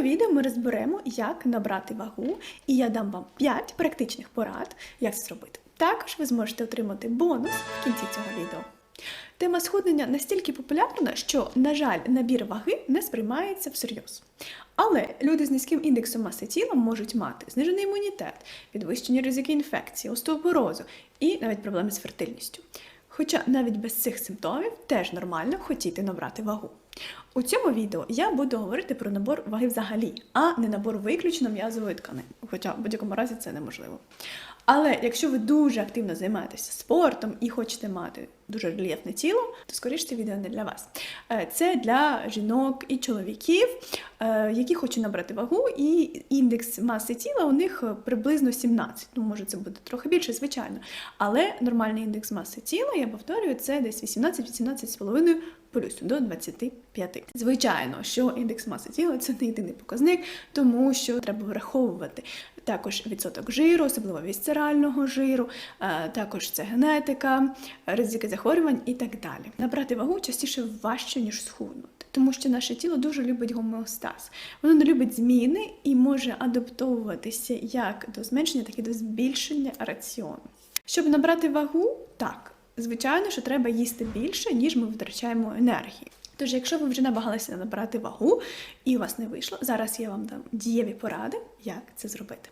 цьому відео ми розберемо, як набрати вагу, і я дам вам 5 практичних порад, як це зробити. Також ви зможете отримати бонус в кінці цього відео. Тема схуднення настільки популярна, що, на жаль, набір ваги не сприймається всерйоз. Але люди з низьким індексом маси тіла можуть мати знижений імунітет, підвищені ризики інфекції, остеопорозу і навіть проблеми з фертильністю. Хоча навіть без цих симптомів теж нормально хотіти набрати вагу. У цьому відео я буду говорити про набор ваги взагалі, а не набор виключно м'язової тканини, хоча в будь-якому разі це неможливо. Але якщо ви дуже активно займаєтеся спортом і хочете мати дуже рельєфне тіло, то скоріше це відео не для вас. Е, Це для жінок і чоловіків, е, які хочуть набрати вагу, і індекс маси тіла у них приблизно 17. Ну, може, це буде трохи більше, звичайно. Але нормальний індекс маси тіла, я повторюю, це десь 18-18,5 плюс до 25. Звичайно, що індекс маси тіла це не єдиний показник, тому що треба враховувати також відсоток жиру, особливо вісцерального жиру, е, також це генетика, ризики захворювань і так далі. Набрати вагу частіше важче, ніж схуднути, тому що наше тіло дуже любить гомеостаз. Воно не любить зміни і може адаптовуватися як до зменшення, так і до збільшення раціону. Щоб набрати вагу, так, звичайно, що треба їсти більше, ніж ми витрачаємо енергії. Тож, якщо ви вже намагалися набрати вагу і у вас не вийшло, зараз я вам дам дієві поради, як це зробити.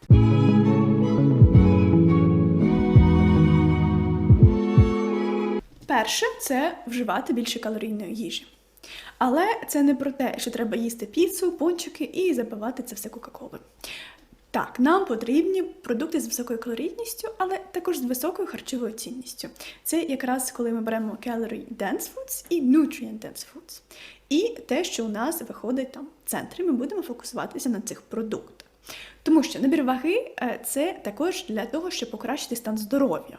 Перше це вживати більше калорійної їжі. Але це не про те, що треба їсти піцу, пончики і запивати це все Кока-Колою. Так, нам потрібні продукти з високою калорійністю, але також з високою харчовою цінністю. Це якраз коли ми беремо calorie dense foods і nutrient dense foods. І те, що у нас виходить там в центрі, ми будемо фокусуватися на цих продуктах. Тому що набір ваги е, це також для того, щоб покращити стан здоров'я.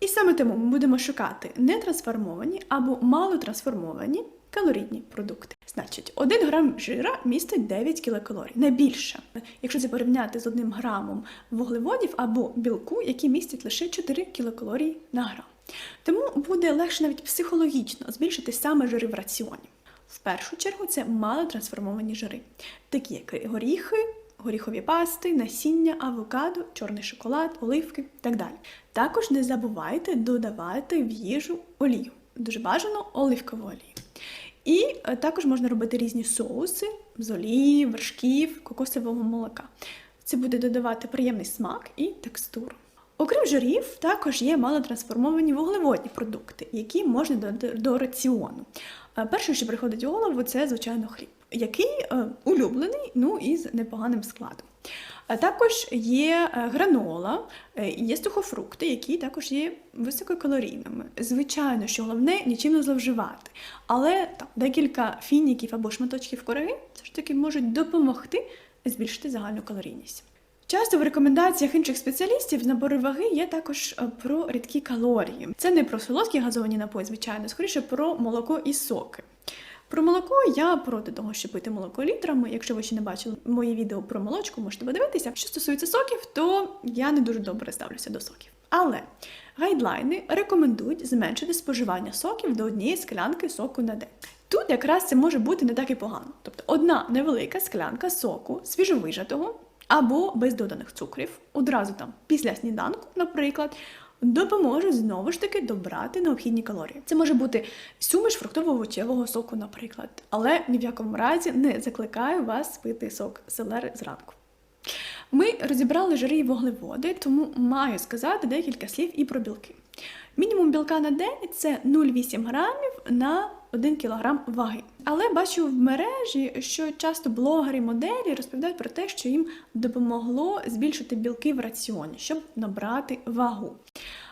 І саме тому ми будемо шукати нетрансформовані або малотрансформовані калорійні продукти. Значить, 1 грам жира містить 9 кілокалорій, не більше. Якщо це порівняти з 1 грамом вуглеводів або білку, які містять лише 4 кілокалорії на грам. Тому буде легше навіть психологічно збільшити саме жири в раціоні. В першу чергу це малотрансформовані жири, такі як горіхи, горіхові пасти, насіння, авокадо, чорний шоколад, оливки і так далі. Також не забувайте додавати в їжу олію. Дуже бажано оливкову олію. І е, також можна робити різні соуси з олії, вершків, кокосового молока. Це буде додавати приємний смак і текстуру. Окрім жирів, також є малотрансформовані вуглеводні продукти, які можна додати до раціону. Е, Перше, що приходить у голову, це, звичайно, хліб, який е, улюблений, ну і з непоганим складом. А також є е, гранола, е, є сухофрукти, які також є висококалорійними. Звичайно, що головне нічим не зловживати. Але там декілька фініків або шматочків кори все ж таки можуть допомогти збільшити загальну калорійність. Часто в рекомендаціях інших спеціалістів з набору ваги є також е, про рідкі калорії. Це не про солодкі газовані напої, звичайно, скоріше про молоко і соки. Про молоко я проти того, щоб пити молоко літрами. Якщо ви ще не бачили моє відео про молочку, можете подивитися. Що стосується соків, то я не дуже добре ставлюся до соків. Але гайдлайни рекомендують зменшити споживання соків до однієї склянки соку на день. Тут якраз це може бути не так і погано. Тобто одна невелика склянка соку свіжовижатого або без доданих цукрів, одразу там після сніданку, наприклад, допоможе знову ж таки добрати необхідні калорії. Це може бути суміш фруктово-овочевого соку, наприклад, але ні в якому разі не закликаю вас пити сок селери зранку. Ми розібрали жири і вуглеводи, тому маю сказати декілька слів і про білки. Мінімум білка на день це 0,8 грамів на 1 кг ваги. Але бачу в мережі, що часто блогери, моделі розповідають про те, що їм допомогло збільшити білки в раціоні, щоб набрати вагу.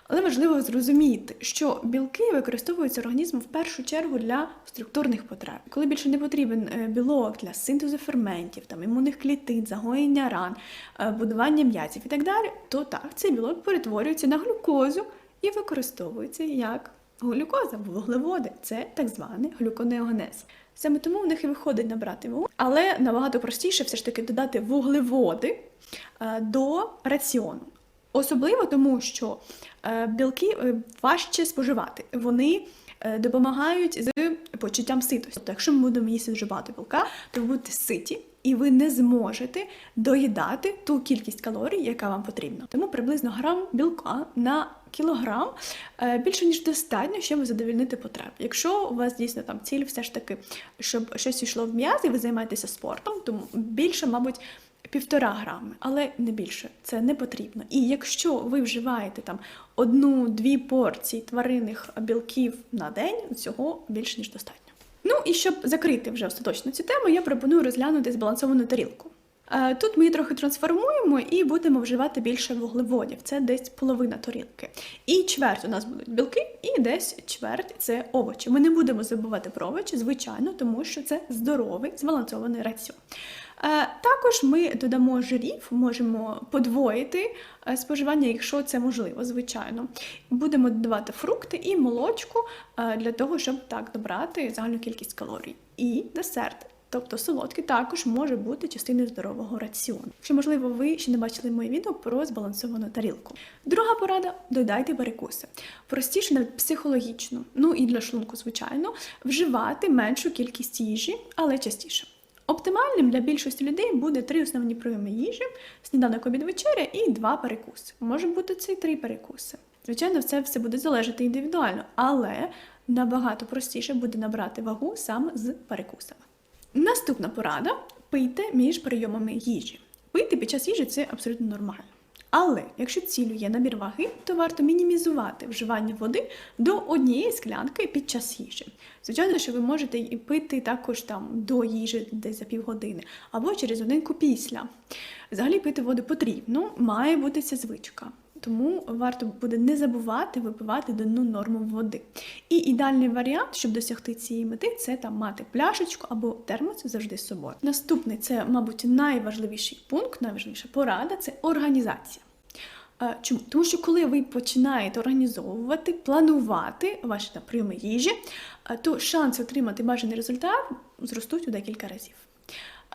Але важливо зрозуміти, що білки використовуються організмом в першу чергу для структурних потреб. Коли більше не потрібен е, білок для синтезу ферментів, там імунних клітин, загоєння ран, е, будування м'язів і так далі, то так цей білок перетворюється на глюкозу і використовується як глюкоза вуглеводи. Це так званий глюконеогенез. Саме тому в них і виходить набрати вагу, але набагато простіше все ж таки додати вуглеводи е, до раціону. Особливо тому, що е, білки е, важче споживати. Вони е, допомагають з почуттям ситості. Тобто, якщо ми будемо їсти дуже багато білка, то ви будете ситі, і ви не зможете доїдати ту кількість калорій, яка вам потрібна. Тому приблизно грам білка на кілограм більше ніж достатньо, щоб задовільнити потреби. Якщо у вас дійсно там ціль, все ж таки, щоб щось йшло в м'яз, і ви займаєтеся спортом, то більше, мабуть. Півтора грами, але не більше. Це не потрібно. І якщо ви вживаєте там одну-дві порції тваринних білків на день, цього більше ніж достатньо. Ну і щоб закрити вже остаточно цю тему, я пропоную розглянути збалансовану тарілку. Е, Тут ми її трохи трансформуємо і будемо вживати більше вуглеводів. Це десь половина тарілки. І чверть у нас будуть білки, і десь чверть це овочі. Ми не будемо забувати про овочі, звичайно, тому що це здоровий збалансований раціон. Е, Також ми додамо жирів, можемо подвоїти е, споживання, якщо це можливо, звичайно. Будемо додавати фрукти і молочку е, для того, щоб так добрати загальну кількість калорій. І десерт. Тобто солодкий також може бути частиною здорового раціону. Що, можливо, ви ще не бачили моє відео про збалансовану тарілку. Друга порада додайте перекуси. Простіше навіть психологічно, ну і для шлунку, звичайно, вживати меншу кількість їжі, але частіше. Оптимальним для більшості людей буде три основні прийоми їжі: сніданок, обід, вечеря і два перекуси. Може бути це й три перекуси. Звичайно, це все буде залежати індивідуально, але набагато простіше буде набрати вагу саме з перекусами. Наступна порада: пийте між прийомами їжі. Пити під час їжі це абсолютно нормально. Але якщо цілю є набір ваги, то варто мінімізувати вживання води до однієї склянки під час їжі. Звичайно, що ви можете і пити також там до їжі десь за півгодини або через годинку після. Взагалі пити воду потрібно, має бути ця звичка. Тому варто буде не забувати випивати дану норму води. І ідеальний варіант, щоб досягти цієї мети, це там мати пляшечку або термос завжди з собою. Наступний це, мабуть, найважливіший пункт, найважливіша порада це організація. Чому? Тому що коли ви починаєте організовувати, планувати ваші там, прийоми їжі, то шанси отримати бажаний результат зростуть у декілька разів.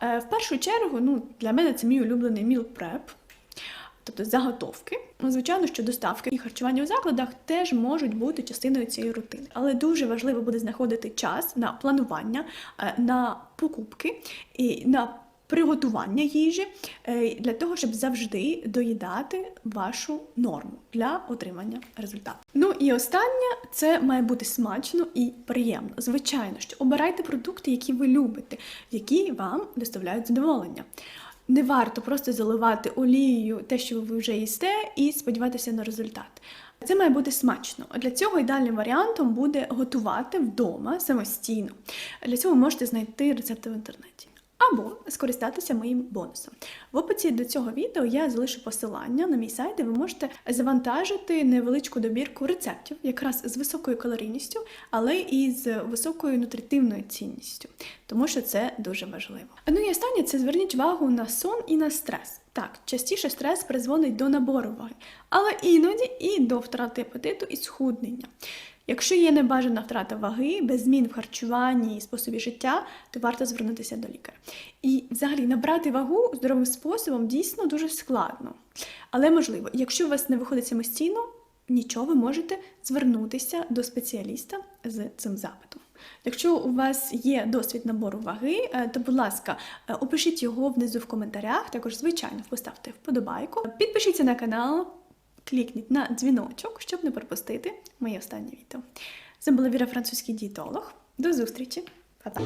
Е, В першу чергу, ну, для мене це мій улюблений meal prep, тобто заготовки. Ну, Звичайно, що доставки і харчування у закладах теж можуть бути частиною цієї рутини. Але дуже важливо буде знаходити час на планування, е, на покупки і на приготування їжі е, для того, щоб завжди доїдати вашу норму для отримання результату. Ну і останнє це має бути смачно і приємно. Звичайно, що обирайте продукти, які ви любите, які вам доставляють задоволення. Не варто просто заливати олією те, що ви вже їсте, і сподіватися на результат. Це має бути смачно. Для цього ідеальним варіантом буде готувати вдома самостійно. Для цього можете знайти рецепти в інтернеті. Або скористатися моїм бонусом. В описі до цього відео я залишу посилання на мій сайт, де ви можете завантажити невеличку добірку рецептів, якраз з високою калорійністю, але і з високою нутритивною цінністю, тому що це дуже важливо. Ну і останнє це зверніть увагу на сон і на стрес. Так, частіше стрес призводить до набору ваги, але іноді і до втрати апетиту і схуднення. Якщо є небажана втрата ваги, без змін в харчуванні і способі життя, то варто звернутися до лікаря. І взагалі набрати вагу здоровим способом дійсно дуже складно. Але можливо, якщо у вас не виходить самостійно, нічого ви можете звернутися до спеціаліста з цим запитом. Якщо у вас є досвід набору ваги, е, то, будь ласка, е, опишіть його внизу в коментарях. Також, звичайно, поставте вподобайку. Підпишіться на канал, клікніть на дзвіночок, щоб не пропустити моє останнє відео. Це була Віра, французький дієтолог. До зустрічі! Па-па!